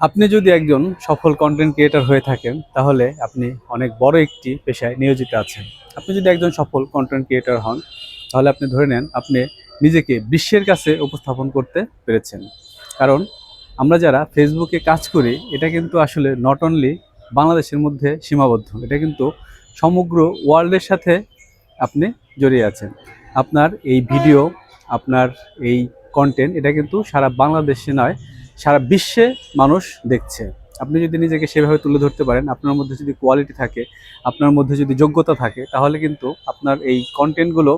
আপনি যদি একজন সফল কন্টেন্ট ক্রিয়েটার হয়ে থাকেন, তাহলে আপনি অনেক বড় একটি পেশায় নিয়োজিত আছেন। আপনি যদি একজন সফল কন্টেন্ট ক্রিয়েটার হন, তাহলে আপনি ধরে নেন, আপনি নিজেকে বিশ্বের কাছে উপস্থাপন করতে পেরেছেন। কারণ আমরা যারা ফেসবুকে কাজ করি, এটা কিন্তু আসলে নট অনলি বাংলাদেশের মধ্যে সীমাবদ্ধ, এটা কিন্তু সমগ্র ওয়ার্ল্ডের সাথে আপনি জড়িয়ে আছেন। আপনার এই ভিডিও আপনার এই কন্টেন্ট এটা কিন্তু সারা বাংলাদেশে নয় সারা বিশ্বে মানুষ দেখছে। আপনি যদি নিজেকে সেভাবে তুলে ধরতে পারেন, আপনার মধ্যে যদি কোয়ালিটি থাকে, আপনার মধ্যে যদি যোগ্যতা থাকে, তাহলে কিন্তু আপনার এই কন্টেন্টগুলো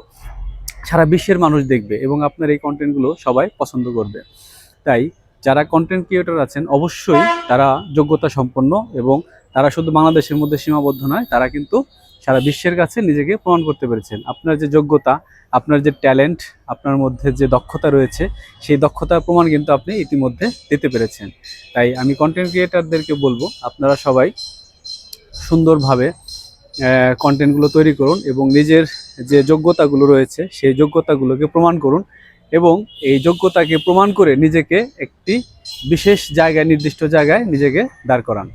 সারা বিশ্বের মানুষ দেখবে এবং আপনার এই কন্টেন্টগুলো সবাই পছন্দ করবে। তাই যারা কন্টেন্ট ক্রিয়েটর আছেন, অবশ্যই তারা যোগ্যতা সম্পন্ন এবং তারা শুধু বাংলাদেশের মধ্যে সীমাবদ্ধ নয়, তারা কিন্তু সারা বিশ্বের কাছে নিজেকে প্রমাণ করতে পেরেছেন। আপনার যে যোগ্যতা, আপনার যে ট্যালেন্ট, আপনার মধ্যে যে দক্ষতা রয়েছে, সেই দক্ষতার প্রমাণ কিন্তু আপনি ইতিমধ্যে দিতে পেরেছেন। তাই আমি কন্টেন্ট ক্রিয়েটারদেরকে বলব, আপনারা সবাই সুন্দরভাবে কন্টেন্টগুলো তৈরি করুন এবং নিজের যে যোগ্যতাগুলো রয়েছে, সেই যোগ্যতাগুলোকে প্রমাণ করুন এবং এই যোগ্যতাকে প্রমাণ করে নিজেকে একটি বিশেষ জায়গায়, নির্দিষ্ট জায়গায় নিজেকে দাঁড় করান।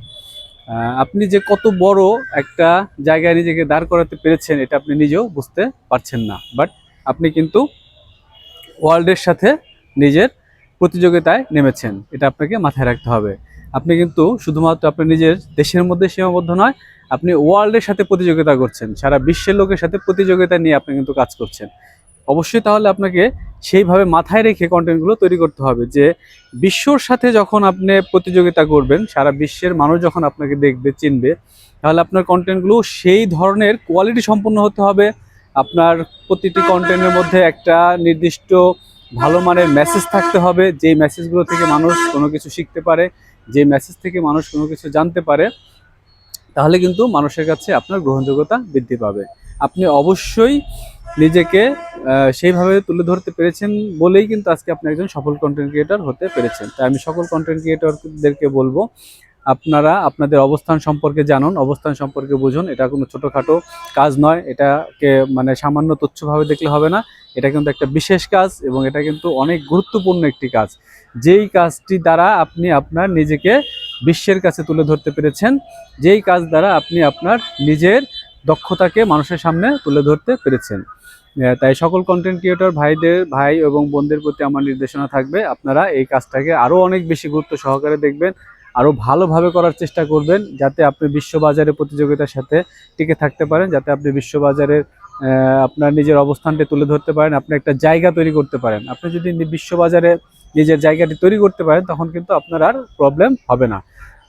আপনি যে কত বড় একটা জায়গায় নিজেকে দাঁড় করাতে পেরেছেন, এটা আপনি নিজেও বুঝতে পারছেন না। বাট আপনি কিন্তু ওয়ার্ল্ডের সাথে নিজের প্রতিযোগিতায় নেমেছেন, এটা আপনাকে মাথায় রাখতে হবে। আপনি কিন্তু শুধুমাত্র আপনি নিজের দেশের মধ্যে সীমাবদ্ধ নয়, আপনি ওয়ার্ল্ডের সাথে প্রতিযোগিতা করছেন, সারা বিশ্বের লোকের সাথে প্রতিযোগিতা নিয়ে আপনি কিন্তু কাজ করছেন। অবশ্যই তাহলে আপনাকে সেইভাবে মাথায় রেখে কন্টেন্টগুলো তৈরি করতে হবে যে বিশ্বর সাথে যখন আপনি প্রতিযোগিতা করবেন, সারা বিশ্বের মানুষ যখন আপনাকে দেখবে, চিনবে, তাহলে আপনার কন্টেন্টগুলো সেই ধরনের কোয়ালিটি সম্পন্ন হতে হবে। আপনার প্রতিটি কন্টেন্টের মধ্যে একটা নির্দিষ্ট ভালো মানের মেসেজ থাকতে হবে, যেই মেসেজগুলো থেকে মানুষ কোনো কিছু শিখতে পারে যে মেসেজ থেকে মানুষ কোনো কিছু জানতে পারে, তাহলে কিন্তু মানুষের কাছে আপনার গ্রহণযোগ্যতা বৃদ্ধি পাবে। আপনি অবশ্যই নিজেকে সেইভাবে তুলে ধরতে পেরেছেন বলেই কিন্তু আজকে আপনি একজন সফল কন্টেন্ট ক্রিয়েটর হতে পেরেছেন। তাই আমি সকল কন্টেন্ট ক্রিয়েটরদেরকে বলব, আপনারা আপনাদের অবস্থান সম্পর্কে জানুন, অবস্থান সম্পর্কে বুঝুন। এটা কোনো ছোটোখাটো কাজ নয়, এটাকে মানে সামান্য তুচ্ছভাবে দেখলে হবে না। এটা কিন্তু একটা বিশেষ কাজ এবং এটা কিন্তু অনেক গুরুত্বপূর্ণ একটি কাজ। যেই কাজটি দ্বারা আপনি আপনার নিজেকে বিশ্বের কাছে তুলে ধরতে পেরেছেন, যেই কাজ দ্বারা আপনি আপনার নিজের দক্ষতাকে মানুষের সামনে তুলে ধরতে পেরেছেন। তাই সকল কন্টেন্ট ক্রিয়েটর ভাইদের, ভাই এবং বোনদের প্রতি আমার নির্দেশনা থাকবে, আপনারা এই কাজটাকে আরও অনেক বেশি গুরুত্ব সহকারে দেখবেন আরও ভালোভাবে করার চেষ্টা করবেন, যাতে আপনি বিশ্ববাজারে প্রতিযোগিতার সাথে টিকে থাকতে পারেন, যাতে আপনি বিশ্ববাজারের আপনার নিজের অবস্থানটি তুলে ধরতে পারেন, আপনি একটা জায়গা তৈরি করতে পারেন। আপনি যদি বিশ্ববাজারে নিজের জায়গাটি তৈরি করতে পারেন, তখন কিন্তু আপনার আর প্রবলেম হবে না।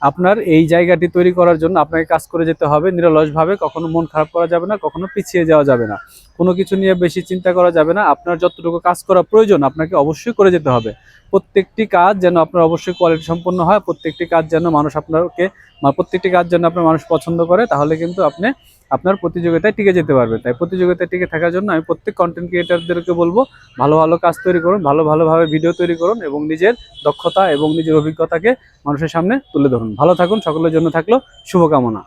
আপনার এই জায়গাটি তৈরি করার জন্য আপনাকে কাজ করে যেতে হবে, নিরলসভাবে কখনো মন খারাপ করা যাবে না, কখনো পিছিয়ে যাওয়া যাবে না। কোনো কিছু নিয়ে বেশি চিন্তা করা যাবে না, আপনার যতটুকু কাজ করা প্রয়োজন আপনাকে অবশ্যই করে যেতে হবে। প্রত্যেকটি কাজ যেন আপনার অবশ্যই কোয়ালিটি সম্পন্ন হয়, প্রত্যেকটি কাজ যেন মানুষ আপনাকে, প্রত্যেকটি কাজ যেন আপনার মানুষ পছন্দ করে, তাহলে কিন্তু আপনি আপনার প্রতিযোগিতায় টিকে যেতে পারবে। তাই প্রতিযোগিতায় টিকে থাকার জন্য আমি প্রত্যেক কন্টেন্ট ক্রিয়েটারদেরকে বলব, ভালো ভালো কাজ তৈরি করুন, ভালো ভালোভাবে ভিডিও তৈরি করুন এবং নিজের দক্ষতা এবং নিজের অভিজ্ঞতাকে মানুষের সামনে তুলে ধরুন। ভালো থাকুন, সকলের জন্য থাকল শুভকামনা।